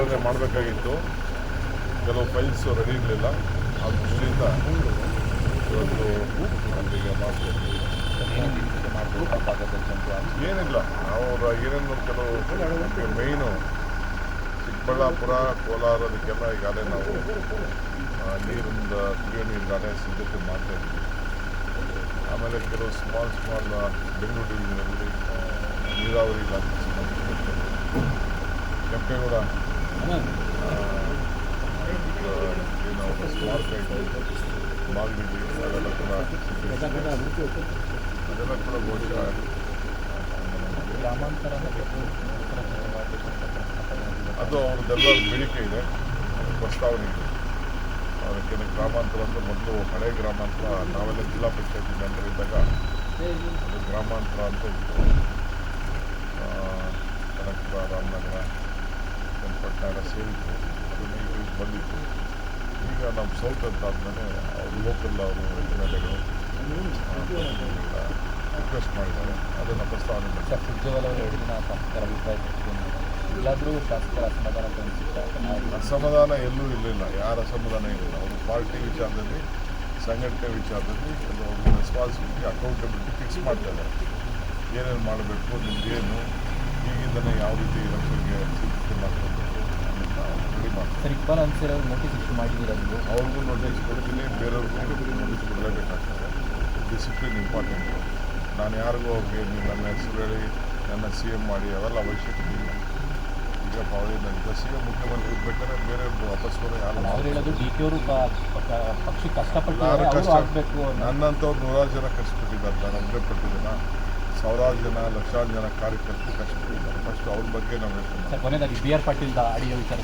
ನಿನ್ನೆ ಮಾಡಬೇಕಾಗಿತ್ತು. ಕೆಲವು ಫೈಲ್ಸ್ ರೆಡಿ ಇರಲಿಲ್ಲ. ಆ ದೃಷ್ಟಿಯಿಂದ ಇವತ್ತು ಮಾಡ್ತೀವಿ ಏನಿಲ್ಲ, ನಾವು ಅವರ ಏನೇನು ಕೆಲವು ಮೇಯ್ನು ಚಿಕ್ಕಬಳ್ಳಾಪುರ, ಕೋಲಾರ, ಅದಕ್ಕೆಲ್ಲ ಈಗಾಗಲೇ ನಾವು ನೀರಿಂದ ಕುಡಿಯೋ ನೀರಿಗಾಗಲೇ ಸಿದ್ಧತೆ ಮಾಡ್ತಾ ಇದ್ವಿ. ಆಮೇಲೆ ಕೆಲವು ಸ್ಮಾಲ್ ಸ್ಮಾಲ್ ಬೆಂಗಳೂರು ಡಿವಿಷನಲ್ಲಿ ನೀರಾವರಿ ಇಲಾಖೆ ಕೆಂಪೇಗೌಡ ಆ, ಅವೆಲ್ಲ ಕೂಡ ಅದೆಲ್ಲ ಕೂಡ ಬಹುಶಃ ಅದು ಅವ್ರದ್ದೆಲ್ಲ ಬೇಡಿಕೆ ಇದೆ. ಪ್ರಸ್ತಾವನೆ ಇದೆ. ಅದಕ್ಕೆ ಗ್ರಾಮಾಂತರ ಅಂದರೆ ಮೊದಲು ಹಳೆ ಗ್ರಾಮಾಂತರ ನಾವೆಲ್ಲ ಜಿಲ್ಲಾ ಪಂಚಾಯತ್ ಮೆಂಬರ್ ಇದ್ದಾಗ ಗ್ರಾಮಾಂತರ ಅಂತ ಇತ್ತು. ಎಲ್ಲ ಸೇರಿತ್ತು ಅದು ಈಗ ಬಂದಿತ್ತು. ಈಗ ನಮ್ಮ ಸೌತ್ ಅಂತ ಆದಮೇಲೆ ಅವರು ಲೋಕಲ್ ಅವರು ಎಂ ಎಲ್ ಎಗಳು ರಿಕ್ವೆಸ್ಟ್ ಮಾಡಿದ್ದಾರೆ. ಅದನ್ನು ಪ್ರಸ್ತಾವನೆ ಮಾಡಿ. ಸರ್ ಎರಡು ದಿನ ಶಾಸಕರ ಅಭಿಪ್ರಾಯ ಪಡ್ಕೊಂಡು ಎಲ್ಲಾದರೂ ಶಾಸಕರ ಅಸಮಾಧಾನ ಅಸಮಾಧಾನ ಎಲ್ಲೂ ಇರಲಿಲ್ಲ. ಯಾರ ಅಸಮಾಧಾನ ಇರಲಿಲ್ಲ. ಅವರು ಪಾರ್ಟಿ ವಿಚಾರದಲ್ಲಿ ಸಂಘಟನೆ ವಿಚಾರದಲ್ಲಿ ಕೆಲವೊಂದು ರೆಸ್ಪಾನ್ಸಿಬಿಲಿಟಿ ಅಕೌಂಟಬಿಲಿಟಿ ಫಿಕ್ಸ್ ಮಾಡ್ತಾ ಇದ್ದಾರೆ ಏನೇನು ಮಾಡಬೇಕು ನಿಮ್ಗೇನು ಈಗಿಂದನೇ ಯಾವ ರೀತಿ ಎಲೆಕ್ಷನ್ಗೆ ಸಿದ್ಧತೆ ಮಾಡ್ಕೊಂಡು ಮಾಡ್ತಾರೆ ಸರ್ ಇಕ್ಬಾಲ್ ಅನ್ಸರ್ ಅವರು ನೋಟಿಸ್ ಇಶ್ಯೂ ಮಾಡಿದ್ದೀರಾ ನೀವು? ಅವ್ರಿಗೂ ನೋಟಿಸ್ ಕೊಡ್ತೀನಿ ಬೇರೆಯವ್ರಿಗೂ ನೋಟಿಸ್ ಕೊಡಲೇಬೇಕಾಗ್ತದೆ ಡಿಸಿಪ್ಲಿನ್ ಇಂಪಾರ್ಟೆಂಟು ನಾನು ಯಾರಿಗೂ ಅವ್ರಿಗೆ ನೀವು ನನ್ನ ಹೆಸರು ಹೇಳಿ ನನ್ನ ಸಿ ಎಂ ಮಾಡಿ ಅವೆಲ್ಲ ಅವಶ್ಯಕತೆ ಇಲ್ಲ. ಈಗ ಈಗ ಸಿ ಎಂ ಮುಖ್ಯಮಂತ್ರಿ ಇರ್ಬೇಕಾದ್ರೆ ಬೇರೆ ವಾಪಸ್ ಬರೋ ಯಾರು ಪಕ್ಷಕ್ಕೆ ಕಷ್ಟಪಟ್ಟು ಕಷ್ಟ ನನ್ನಂಥವ್ರು ನೂರಾರು ಜನ ಕಷ್ಟಪಟ್ಟಿದ್ದಾರೆ ನಾನು ಒಬ್ಬರೇ ಪಟ್ಟಿದ್ದೀನ? ಸಾವಿರಾರು ಜನ ಲಕ್ಷಾರು ಜನ ಕಾರ್ಯಕರ್ತರು ಕಷ್ಟಪಟ್ಟಿದ್ದಾರೆ. ಫಸ್ಟ್ ಅವ್ರ ಬಗ್ಗೆ ನಾವು ಹೇಳ್ತೀವಿ ಕೊನೆಯದಾಗಿ ಬಿ ಆರ್ ಪಾಟೀಲ್ ಅಡಿಯ ವಿಚಾರ.